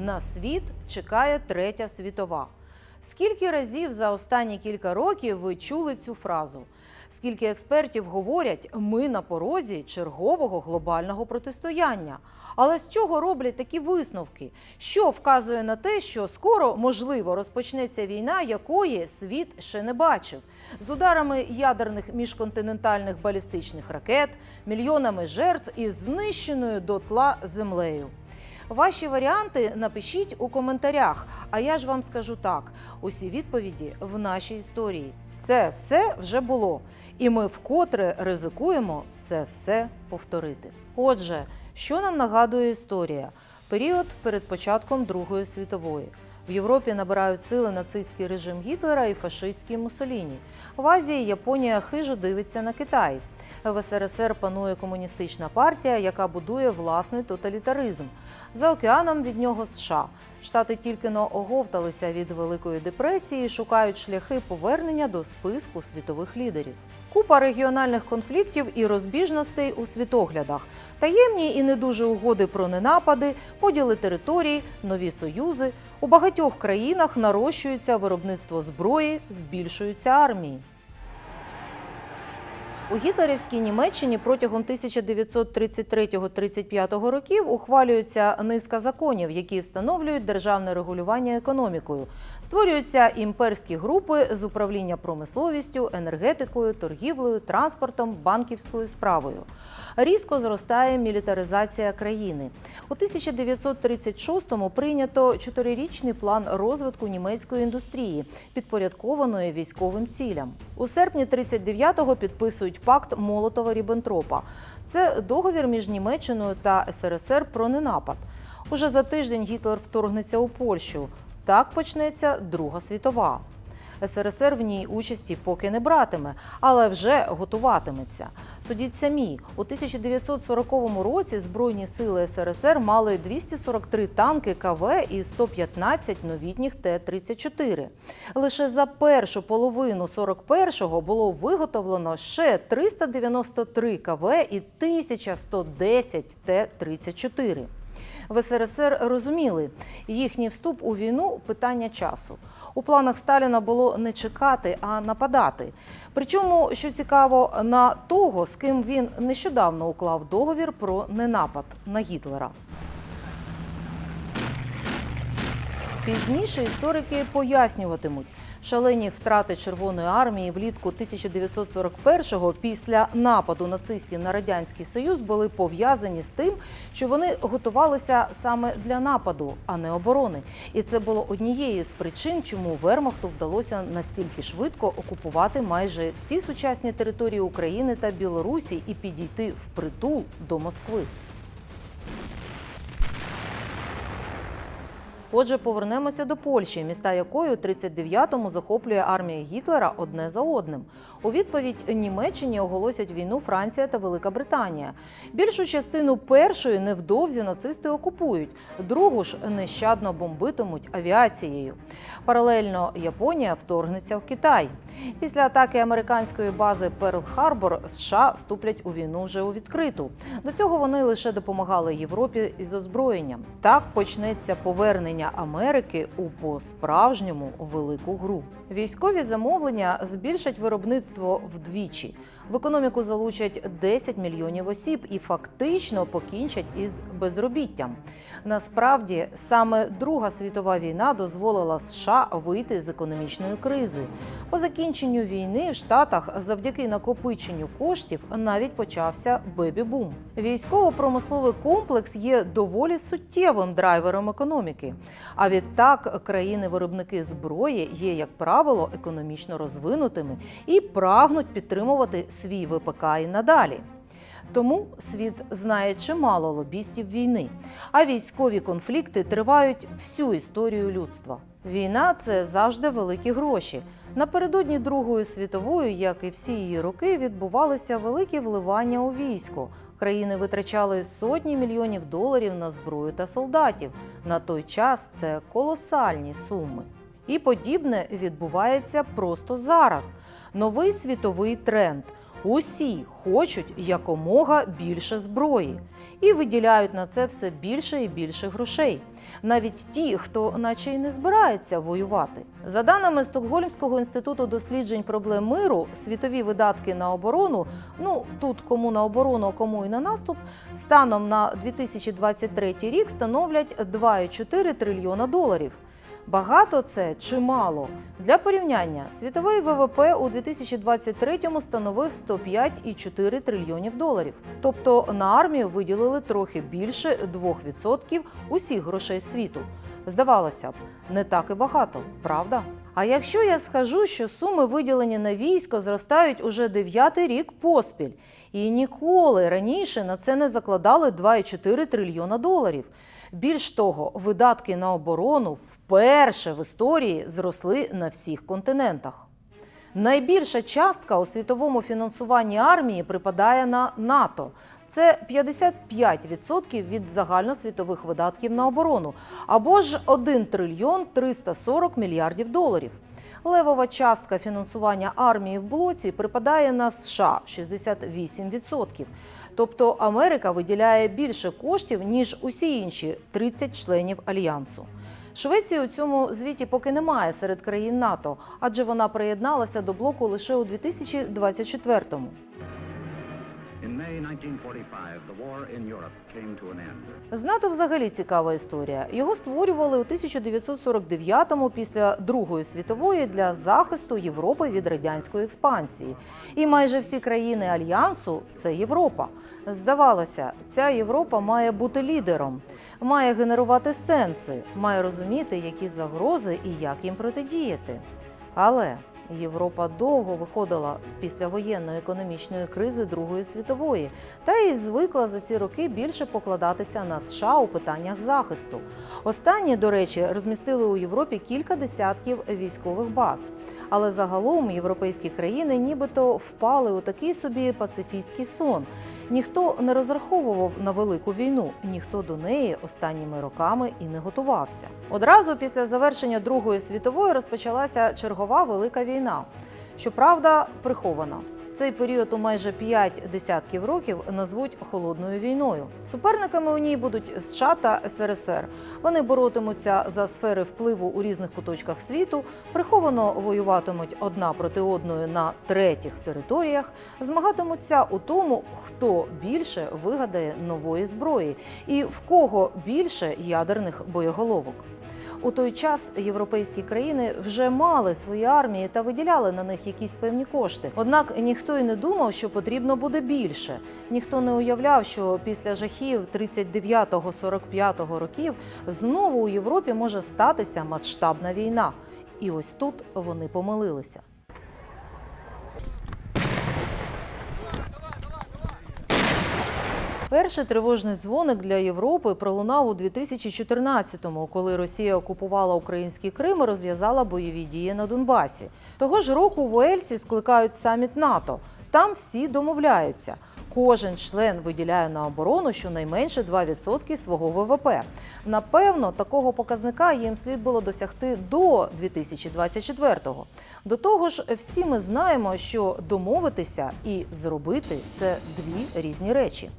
На світ чекає третя світова. Скільки разів за останні кілька років ви чули цю фразу? Скільки експертів говорять, ми на порозі чергового глобального протистояння? Але з чого роблять такі висновки? Що вказує на те, що скоро можливо розпочнеться війна, якої світ ще не бачив, з ударами ядерних міжконтинентальних балістичних ракет, мільйонами жертв і знищеною дотла землею? Ваші варіанти напишіть у коментарях. А я ж вам скажу так: усі відповіді в нашій історії. Це все вже було, і ми вкотре ризикуємо це все повторити. Отже, що нам нагадує історія? Період перед початком Другої світової. В Європі набирають сили нацистський режим Гітлера і фашистський Муссоліні. В Азії Японія хижо дивиться на Китай. В СРСР панує комуністична партія, яка будує власний тоталітаризм. За океаном від нього США. Штати тільки но оговталися від Великої депресії, шукають шляхи повернення до списку світових лідерів. Купа регіональних конфліктів і розбіжностей у світоглядах, таємні і не дуже угоди про ненапади, поділи територій, нові союзи. У багатьох країнах нарощується виробництво зброї, збільшуються армії. У гітлерівській Німеччині протягом 1933-35 років ухвалюється низка законів, які встановлюють державне регулювання економікою. Створюються імперські групи з управління промисловістю, енергетикою, торгівлею, транспортом, банківською справою. Різко зростає мілітаризація країни. У 1936-му прийнято чотирирічний план розвитку німецької індустрії, підпорядкованої військовим цілям. У серпні 39-го підписують пакт Молотова-Ріббентропа. Це договір між Німеччиною та СРСР про ненапад. Уже за тиждень Гітлер вторгнеться у Польщу. Так почнеться Друга світова. СРСР в ній участі поки не братиме, але вже готуватиметься. Судіть самі, у 1940 році Збройні сили СРСР мали 243 танки КВ і 115 новітніх Т-34. Лише за першу половину 41-го було виготовлено ще 393 КВ і 1110 Т-34. В СРСР розуміли, їхній вступ у війну питання часу. У планах Сталіна було не чекати, а нападати. Причому, що цікаво, на того, з ким він нещодавно уклав договір про ненапад на Гітлера. Пізніше історики пояснюватимуть, шалені втрати Червоної армії влітку 1941-го після нападу нацистів на радянський союз були пов'язані з тим, що вони готувалися саме для нападу, а не оборони. І це було однією з причин, чому Вермахту вдалося настільки швидко окупувати майже всі сучасні території України та Білорусі і підійти впритул до Москви. Отже, повернемося до Польщі, міста якої у 39-му захоплює армія Гітлера одне за одним. У відповідь Німеччині оголосять війну Франція та Велика Британія. Більшу частину першої невдовзі нацисти окупують, другу ж нещадно бомбитимуть авіацією. Паралельно Японія вторгнеться в Китай. Після атаки американської бази Перл-Харбор США вступлять у війну вже у відкриту. До цього вони лише допомагали Європі із озброєнням. Так почнеться повернення Америки у по-справжньому велику гру. Військові замовлення збільшать виробництво вдвічі. В економіку залучать 10 мільйонів осіб і фактично покінчать із безробіттям. Насправді саме Друга світова війна дозволила США вийти з економічної кризи. По закінченню війни в Штатах завдяки накопиченню коштів навіть почався бебі-бум. Військово-промисловий комплекс є доволі суттєвим драйвером економіки. А відтак країни-виробники зброї є, як правило, економічно розвинутими і прагнуть підтримувати свій ВПК і надалі. Тому світ знає чимало лобістів війни, а військові конфлікти тривають всю історію людства. Війна це завжди великі гроші. Напередодні Другої світової, як і всі її роки, відбувалися великі вливання у військо. Країни витрачали сотні мільйонів доларів на зброю та солдатів. На той час це колосальні суми. І подібне відбувається просто зараз. Новий світовий тренд. Усі хочуть якомога більше зброї і виділяють на це все більше і більше грошей. Навіть ті, хто наче й не збирається воювати. За даними Стокгольмського інституту досліджень проблем миру, світові видатки на оборону, ну тут кому на оборону, а кому і на наступ, станом на 2023 рік становлять 2,4 трильйона доларів. Багато це чи мало? Для порівняння, світовий ВВП у 2023-му становив 105,4 трильйонів доларів. Тобто на армію виділили трохи більше 2% усіх грошей світу. Здавалося б, не так і багато, правда? А якщо я скажу, що суми виділені на військо зростають уже дев'ятий рік поспіль, і ніколи раніше на це не закладали 2,4 трильйона доларів. Більш того, видатки на оборону вперше в історії зросли на всіх континентах. Найбільша частка у світовому фінансуванні армії припадає на НАТО. Це 55% від загальносвітових видатків на оборону, або ж 1 трильйон 340 мільярдів доларів. Левова частка фінансування армії в блоці припадає на США 68%. Тобто Америка виділяє більше коштів ніж усі інші 30 членів альянсу. Швеції у цьому звіті поки немає серед країн НАТО, адже вона приєдналася до блоку лише у 2024-му. З НАТО взагалі цікава історія. Його створювали у 1949-му після Другої світової для захисту Європи від радянської експансії. І майже всі країни альянсу це Європа. Здавалося, ця Європа має бути лідером, має генерувати сенси, має розуміти, які загрози і як їм протидіяти. Але Європа довго виходила з післявоєнної економічної кризи Другої світової та й звикла за ці роки більше покладатися на США у питаннях захисту. Останні, до речі, розмістили у Європі кілька десятків військових баз. Але загалом європейські країни нібито впали у такий собі пацифістський сон. Ніхто не розраховував на велику війну, ніхто до неї останніми роками і не готувався. Одразу після завершення Другої світової розпочалася чергова велика війна. Щоправда, прихована. Цей період у майже п'ять десятків років назвуть холодною війною. Суперниками у ній будуть США та СРСР. Вони боротимуться за сфери впливу у різних куточках світу, приховано воюватимуть одна проти одної на третіх територіях, змагатимуться у тому, хто більше вигадає нової зброї і в кого більше ядерних боєголовок. У той час європейські країни вже мали свої армії та виділяли на них якісь певні кошти. Однак ніхто й не думав, що потрібно буде більше. Ніхто не уявляв, що після жахів 39-45 років знову у Європі може статися масштабна війна. І ось тут вони помилилися. Перший тривожний дзвоник для Європи пролунав у 2014-му, коли Росія окупувала український Крим і розв'язала бойові дії на Донбасі. Того ж року в Уельсі скликають саміт НАТО. Там всі домовляються. Кожен член виділяє на оборону щонайменше 2% свого ВВП. Напевно, такого показника їм слід було досягти до 2024-го. До того ж, всі ми знаємо, що домовитися і зробити це дві різні речі.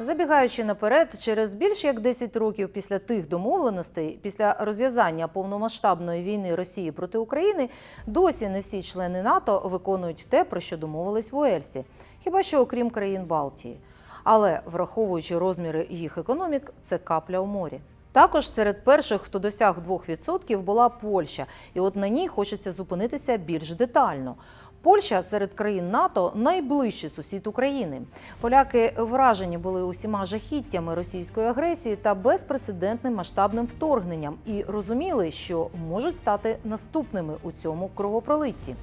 Забігаючи наперед, через більш як 10 років після тих домовленостей, після розв'язання повномасштабної війни Росії проти України, досі не всі члени НАТО виконують те, про що домовились в Уельсі, хіба що окрім країн Балтії. Але враховуючи розміри їх економік, це капля у морі. Також серед перших, хто досяг 2%, була Польща, і от на ній хочеться зупинитися більш детально. Польща серед країн НАТО найближчий сусід України. Поляки вражені були усіма жахіттями російської агресії та безпрецедентним масштабним вторгненням і розуміли, що можуть стати наступними у цьому кровопролитті.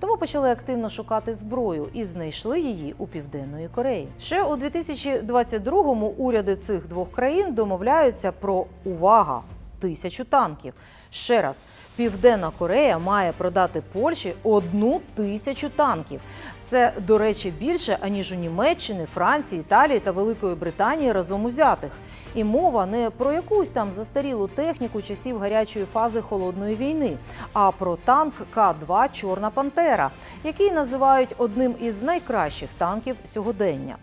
Тому почали активно шукати зброю і знайшли її у південної Кореї. Ще у 2022-му уряди цих двох країн домовляються про увага тисячу танків. Ще раз, Південна Корея має продати Польщі одну тисячу танків. Це, до речі, більше аніж у Німеччини, Франції, Італії та Великої Британії разом узятих. І мова не про якусь там застарілу техніку часів гарячої фази холодної війни, а про танк К-2 Чорна Пантера, який називають одним із найкращих танків сьогодення.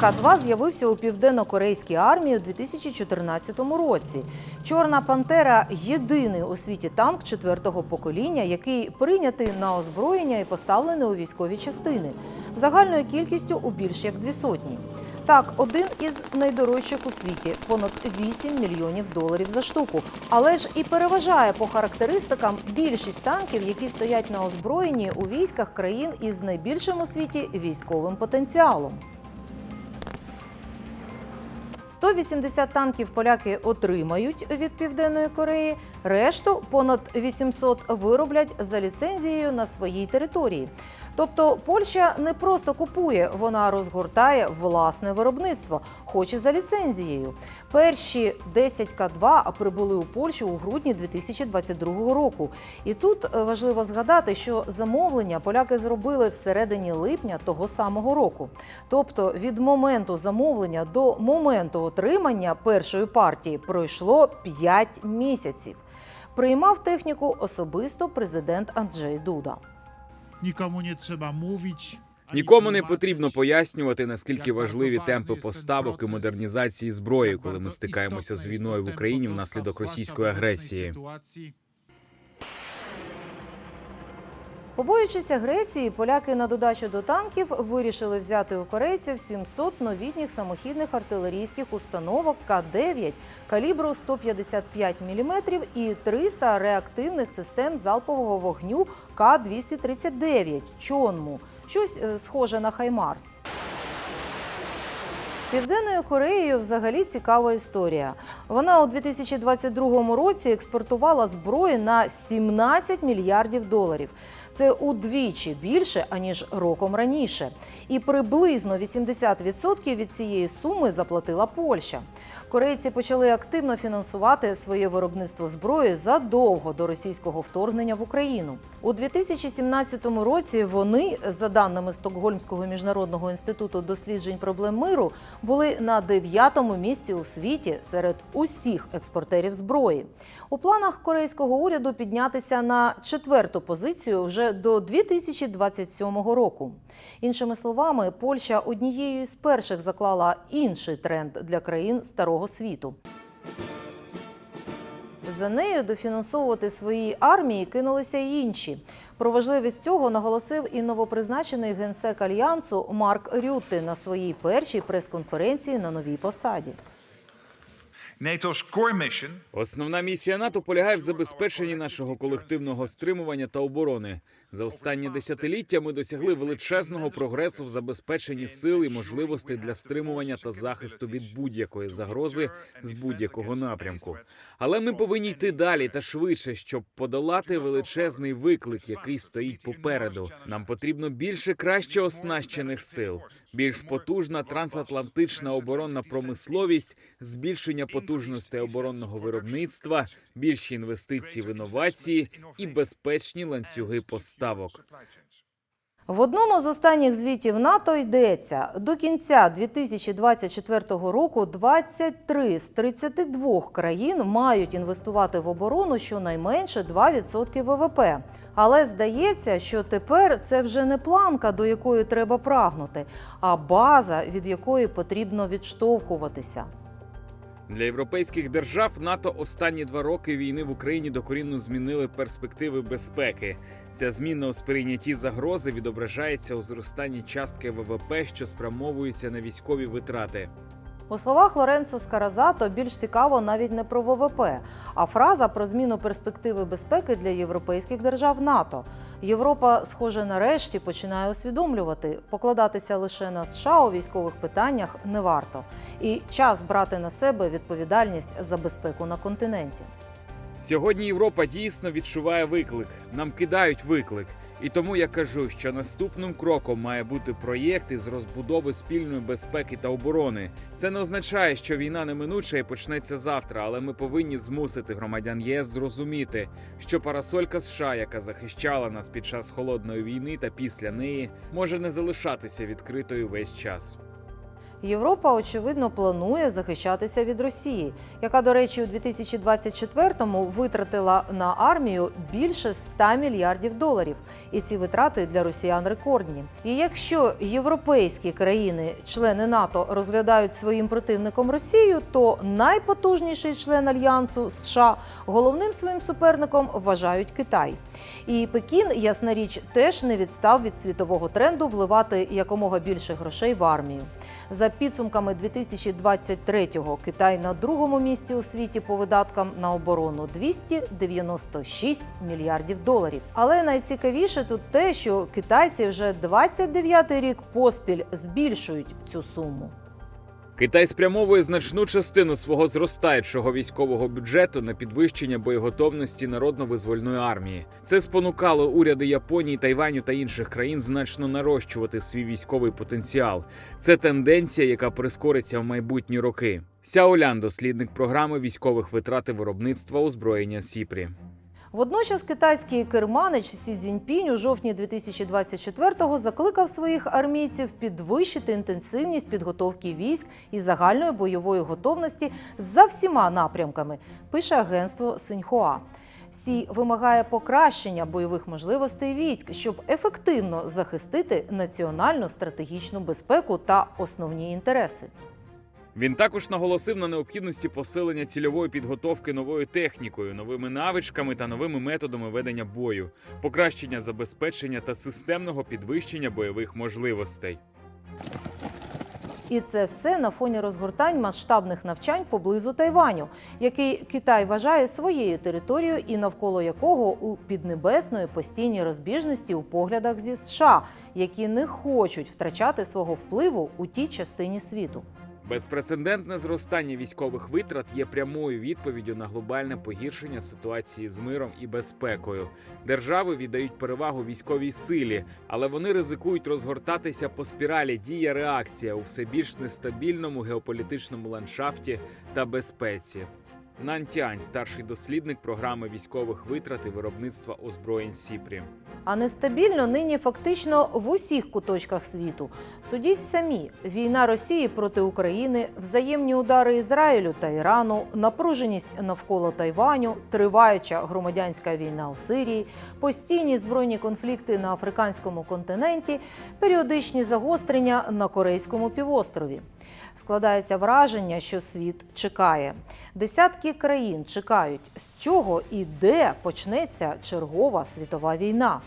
К-2 з'явився у південно-корейській армії у 2014 році. Чорна пантера єдиний у світі танк четвертого покоління, який прийнятий на озброєння і поставлений у військові частини загальною кількістю у більш як дві сотні. Так, один із найдорожчих у світі понад 8 мільйонів доларів за штуку. Але ж і переважає по характеристикам більшість танків, які стоять на озброєнні у військах країн із найбільшим у світі військовим потенціалом. 180 танків поляки отримають від Південної Кореї. Решту понад 800 вироблять за ліцензією на своїй території. Тобто Польща не просто купує, вона розгортає власне виробництво, хоч і за ліцензією. Перші 10 К2 прибули у Польщу у грудні 2022 року. І тут е, важливо згадати, що замовлення поляки зробили всередині липня того самого року. Тобто від моменту замовлення до моменту отримання першої партії пройшло 5 місяців. Приймав техніку особисто президент Анджей Дуда. Nikomu nie trzeba mówić. Нікому не потрібно пояснювати, наскільки важливі темпи поставок і модернізації зброї, коли ми стикаємося з війною в Україні внаслідок російської агресії. Побоюючись агресії, поляки на додачу до танків вирішили взяти у корейців 700 новітніх самохідних артилерійських установок К-9 калібру 155 мм і 300 реактивних систем залпового вогню К-239 Чонму. Щось е, схоже на Хаймарс. Південною Кореєю взагалі цікава історія. Вона у 2022 році експортувала зброї на 17 мільярдів доларів. Це удвічі більше аніж роком раніше. І приблизно 80% від цієї суми заплатила Польща. Корейці почали активно фінансувати своє виробництво зброї задовго до російського вторгнення в Україну. У 2017 році вони, за даними Стокгольмського міжнародного інституту досліджень проблем миру, були на дев'ятому місці у світі серед усіх експортерів зброї. У планах корейського уряду піднятися на четверту позицію вже до 2027 року. Іншими словами, Польща однією з перших заклала інший тренд для країн старого світу. За нею дофінансовувати свої армії кинулися й інші. Про важливість цього наголосив і новопризначений генсек альянсу Марк Рютте на своїй першій прес-конференції на новій посаді. Основна місія НАТО полягає в забезпеченні нашого колективного стримування та оборони. За останні десятиліття ми досягли величезного прогресу в забезпеченні сил і можливостей для стримування та захисту від будь-якої загрози з будь-якого напрямку. Але ми повинні йти далі та швидше, щоб подолати величезний виклик, який стоїть попереду. Нам потрібно більше краще оснащених сил, більш потужна трансатлантична оборонна промисловість, збільшення потужностей оборонного виробництва, більші інвестиції в інновації і безпечні ланцюги поставок. В одному з останніх звітів НАТО йдеться до кінця 2024 року 23 з 32 країн мають інвестувати в оборону щонайменше 2% ВВП. Але здається, що тепер це вже не планка, до якої треба прагнути, а база, від якої потрібно відштовхуватися. Для європейських держав НАТО останні два роки війни в Україні докорінно змінили перспективи безпеки. Ця зміна у сприйнятті загрози відображається у зростанні частки ВВП, що спрямовується на військові витрати. У словах Лоренцо Скаразато більш цікаво навіть не про ВВП, а фраза про зміну перспективи безпеки для європейських держав НАТО. Європа, схоже, нарешті починає усвідомлювати, покладатися лише на США у військових питаннях не варто, і час брати на себе відповідальність за безпеку на континенті. Сьогодні Європа дійсно відчуває виклик. Нам кидають виклик. І тому я кажу, що наступним кроком має бути проєкт із розбудови спільної безпеки та оборони. Це не означає, що війна неминуча і почнеться завтра, але ми повинні змусити громадян ЄС зрозуміти, що парасолька США, яка захищала нас під час холодної війни та після неї, може не залишатися відкритою весь час. Європа, очевидно, планує захищатися від Росії, яка, до речі, у 2024-му витратила на армію більше 100 мільярдів доларів. І ці витрати для росіян рекордні. І якщо європейські країни, члени НАТО, розглядають своїм противником Росію, то найпотужніший член альянсу США головним своїм суперником вважають Китай. І Пекін, ясна річ, теж не відстав від світового тренду вливати якомога більше грошей в армію. За підсумками 2023-го Китай на другому місці у світі по видаткам на оборону 296 мільярдів доларів. Але найцікавіше тут те, що китайці вже 29-й рік поспіль збільшують цю суму. Китай спрямовує значну частину свого зростаючого військового бюджету на підвищення боєготовності народно-визвольної армії. Це спонукало уряди Японії, Тайваню та інших країн значно нарощувати свій військовий потенціал. Це тенденція, яка прискориться в майбутні роки. Сяолян, дослідник програми військових витрат і виробництва озброєння Сіпрі. Водночас китайський керманич Сі Цзіньпінь у жовтні 2024-го закликав своїх армійців підвищити інтенсивність підготовки військ і загальної бойової готовності за всіма напрямками, пише агентство Синьхуа. Сі вимагає покращення бойових можливостей військ, щоб ефективно захистити національну стратегічну безпеку та основні інтереси. Він також наголосив на необхідності посилення цільової підготовки новою технікою, новими навичками та новими методами ведення бою, покращення забезпечення та системного підвищення бойових можливостей. І це все на фоні розгортань масштабних навчань поблизу Тайваню, який Китай вважає своєю територією і навколо якого у піднебесної постійні розбіжності у поглядах зі США, які не хочуть втрачати свого впливу у тій частині світу. Безпрецедентне зростання військових витрат є прямою відповіддю на глобальне погіршення ситуації з миром і безпекою. Держави віддають перевагу військовій силі, але вони ризикують розгортатися по спіралі дія реакція у все більш нестабільному геополітичному ландшафті та безпеці. Нан Тянь, старший дослідник програми військових витрат і виробництва озброєнь Сіпрі. А нестабільно нині фактично в усіх куточках світу. Судіть самі: війна Росії проти України, взаємні удари Ізраїлю та Ірану, напруженість навколо Тайваню, триваюча громадянська війна у Сирії, постійні збройні конфлікти на африканському континенті, періодичні загострення на Корейському півострові. Складається враження, що світ чекає. Десятки країн чекають, з чого і де почнеться чергова світова війна.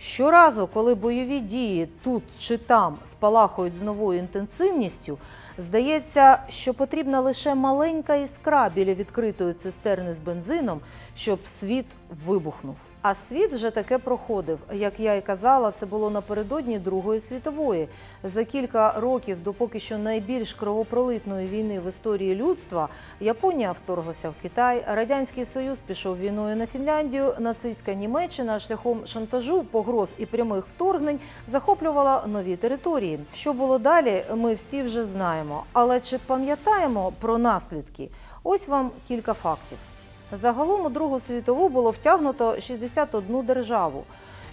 Щоразу, коли бойові дії тут чи там спалахують з новою інтенсивністю, здається, що потрібна лише маленька іскра біля відкритої цистерни з бензином, щоб світ вибухнув. А світ вже таке проходив. Як я і казала, це було напередодні Другої світової. За кілька років до поки що найбільш кровопролитної війни в історії людства Японія вторглася в Китай, Радянський Союз пішов війною на Фінляндію, нацистська Німеччина шляхом шантажу, погроз і прямих вторгнень захоплювала нові території. Що було далі, ми всі вже знаємо. Але чи пам'ятаємо про наслідки? Ось вам кілька фактів. Загалом у Другу світову було втягнуто 61 державу.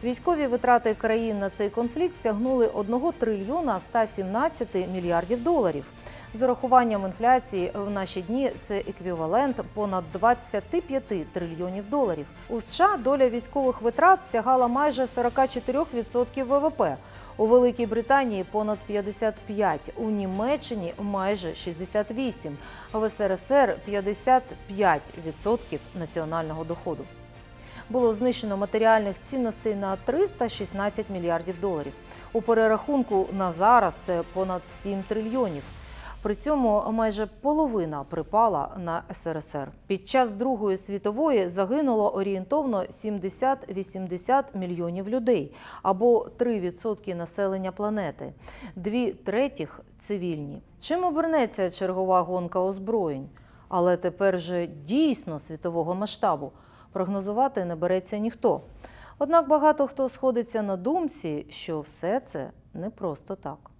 Військові витрати країн на цей конфлікт сягнули 1 трильйона 117 мільярдів доларів. З урахуванням інфляції в наші дні це еквівалент понад 25 трильйонів доларів. У США доля військових витрат сягала майже 44% ВВП. У Великій Британії понад 55, у Німеччині майже 68, а в СРСР 55% національного доходу. Було знищено матеріальних цінностей на 316 мільярдів доларів. У перерахунку на зараз це понад 7 трильйонів. При цьому майже половина припала на СРСР. Під час Другої світової загинуло орієнтовно 70-80 мільйонів людей або 3% населення планети, дві третіх цивільні. Чим обернеться чергова гонка озброєнь? але тепер вже дійсно світового масштабу. Прогнозувати не береться ніхто. Однак багато хто сходиться на думці, що все це не просто так.